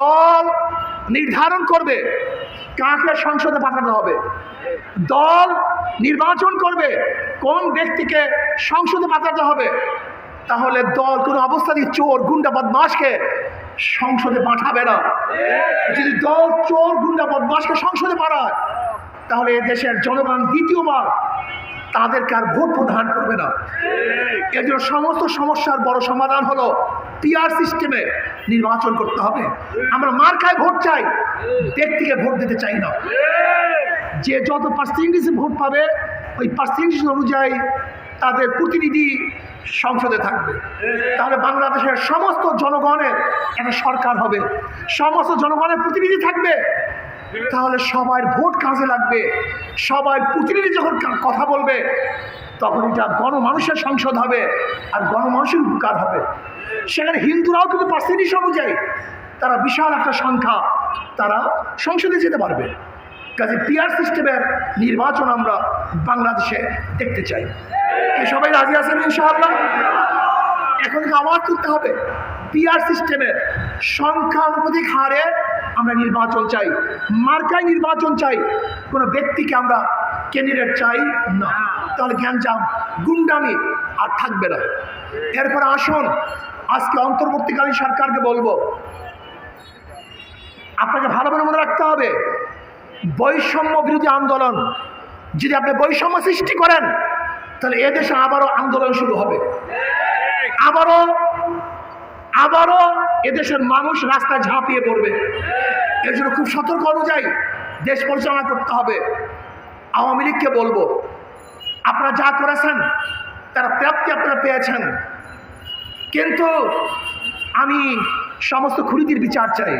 দল নির্ধারণ করবে কাকে সংসদে পাঠানো হবে। দল নির্বাচন করবে কোন ব্যক্তিকে সংসদে পাঠাতে হবে। তাহলে দল কোনো অবস্থাতেই চোর, গুন্ডা বদমাসকে সংসদে পাঠাবে না। যদি দল চোর, গুন্ডা বদমাসকে সংসদে পাঠায়, তাহলে দেশের জনগণ দ্বিতীয়বার তাদেরকে আর ভোট প্রদান করবে না। এর জন্য সমস্ত সমস্যার বড় সমাধান হলো পিআর সিস্টেমে নির্বাচন করতে হবে। আমরা মার খায় ভোট চাই। ব্যক্তিকে ভোট দিতে চাই না। যে যত পার্সেন্টেজে ভোট পাবে, ওই পার্সেন্টেজ অনুযায়ী তাদের প্রতিনিধি সংসদে থাকবে। তাহলে বাংলাদেশের সমস্ত জনগণের একটা সরকার হবে। সমস্ত জনগণের প্রতিনিধি থাকবে। তাহলে সবার ভোট কাজে লাগবে। সবার প্রতিনিধি যখন কথা বলবে, তখন এটা গণমানুষের সংসদ হবে আর গণমানুষের উপকার হবে। সেখানে হিন্দুরাও কিন্তু পার্সেন্টেজ অনুযায়ী তারা বিশাল একটা সংখ্যা তারা সংসদে যেতে পারবে। কাজে পিআর সিস্টেমের নির্বাচন আমরা বাংলাদেশে দেখতে চাই। সবাই রাজি আছেন ইনশাআল্লাহ? এখন আওয়াজ তুলতে হবে। পিআর সিস্টেমের সংখ্যানুপাতিক হারে আমরা নির্বাচন চাই, মার্কায় নির্বাচন চাই, কোনো ব্যক্তিকে আমরা ক্যান্ডিডেট চাই না। তাহলে জ্ঞানজাম গুন্ডামি আর থাকবে না। এরপর আসুন, আজকে অন্তর্বর্তীকালীন সরকারকে বলব, আপনাকে ভালো করে মনে রাখতে হবে, বৈষম্য বিরোধী আন্দোলন, যদি আপনি বৈষম্য সৃষ্টি করেন, তাহলে এদেশে আবারও আন্দোলন শুরু হবে। আবারও আবারও এদেশের মানুষ রাস্তায় ঝাঁপিয়ে পড়বে। এর জন্য খুব সতর্ক অনুযায়ী দেশ পরিচালনা করতে হবে। আওয়ামী লীগকে বলব, আপনারা যা করেছেন, তারা প্রাপ্তি আপনারা পেয়েছেন। কিন্তু আমি সমস্ত খুরিদির বিচার চাই।